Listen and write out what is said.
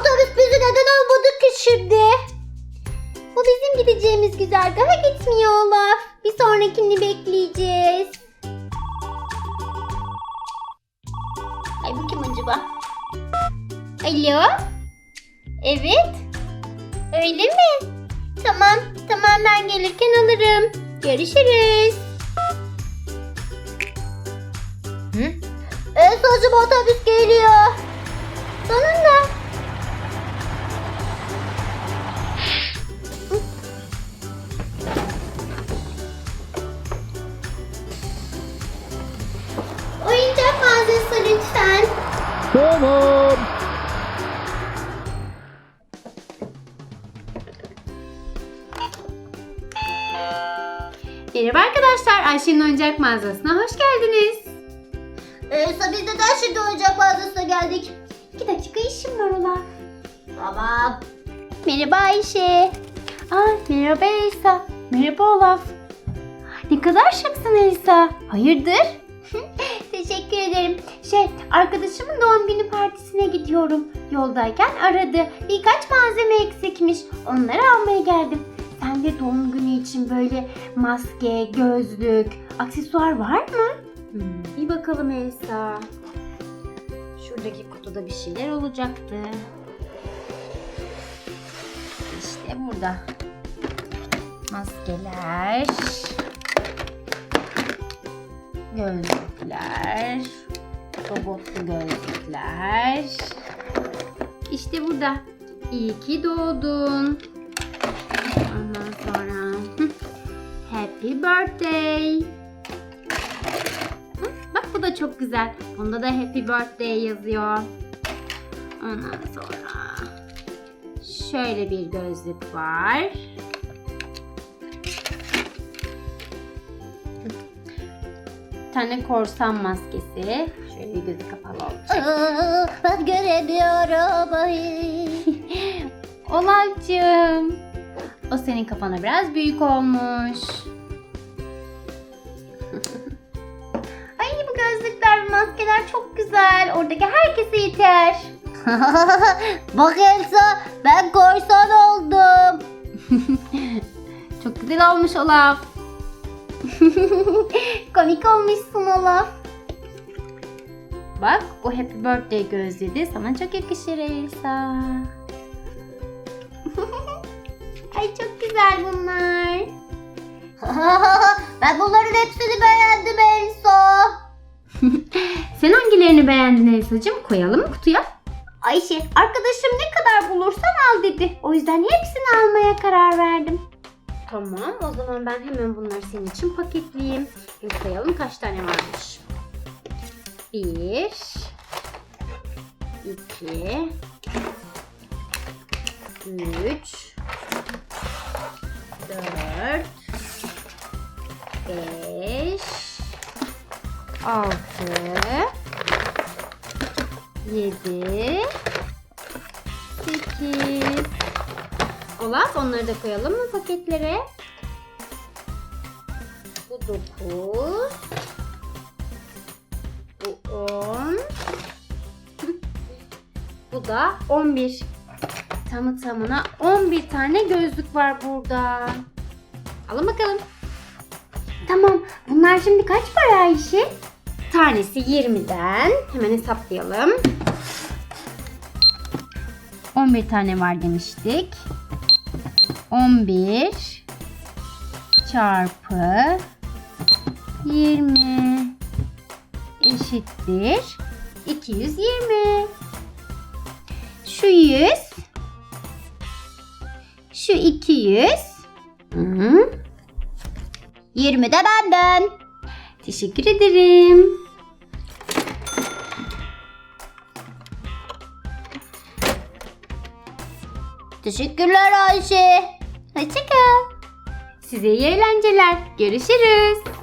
otobüs bizi neden almadı ki şimdi? Bu bizim gideceğimiz güzergaha gitmiyor Olaf. Bir sonrakini bekleyeceğiz. Ay bu kim acaba? Alo? Evet. Öyle mi? Tamam, tamam ben gelirken alırım. Görüşürüz. Hı? Elsa'cığım otobüs geliyor. Sonunda. Tamam. Merhaba arkadaşlar, Ayşe'nin oyuncak mağazasına hoş geldiniz. Elsa biz neden şimdi oyuncak mağazasına geldik? İki dakika işim var Olaf. Tamam. Merhaba Ayşe. Aa, merhaba Elsa. Merhaba Olaf. Ne kadar şıksın Elsa. Hayırdır? Teşekkür ederim. Şey, arkadaşımın doğum günü partisine gidiyorum. Yoldayken aradı. Birkaç malzeme eksikmiş. Onları almaya geldim. Sen de doğum günü için böyle maske, gözlük, aksesuar var mı? Hmm, bir bakalım Elsa. Şuradaki kutuda bir şeyler olacaktı. İşte burada. Maskeler. Gözlükler. Robotlu gözlükler. İşte burada. İyi ki doğdun. Ondan sonra Happy birthday. Bak bu da çok güzel. Bunda da Happy birthday yazıyor. Ondan sonra şöyle bir gözlük var. Tane korsan maskesi. Şöyle gözü kapalı olacak. Aa, ben göremiyorum. Ay. Olaf'cığım. O senin kafana biraz büyük olmuş. Ay bu gözlükler, maskeler çok güzel. Oradaki herkese yeter. Bak Elsa ben korsan oldum. Çok güzel olmuş Olaf. Komik olmuşsun Olaf. Bak bu Happy Birthday gözlüğü de sana çok yakışır Elsa. Ay çok güzel bunlar. ben bunların hepsini beğendim Elsa. Sen hangilerini beğendin Elsa'cığım? Koyalım mı kutuya? Ayşe arkadaşım ne kadar bulursan al dedi. O yüzden hepsini almaya karar verdim. Tamam o zaman ben hemen bunları senin için paketleyeyim. Şimdi sayalım kaç tane varmış. Bir. iki, Üç. Dört. Beş. Altı. Yedi. Sekiz. Olaf onları da koyalım mı paketlere? Bu dokuz. Bu on. Bu da on bir. Tamı tamına 11 tane gözlük var burada. Alın bakalım. Tamam. Bunlar şimdi kaç para Ayşe? Tanesi 20'den. Hemen hesaplayalım. 11 tane var demiştik. 11 çarpı 20 eşittir 220. Şu 100 şu 200 Hı. 20 de benden. Teşekkür ederim. Teşekkürler Ayşe. Hoşçakal. Size iyi eğlenceler. Görüşürüz.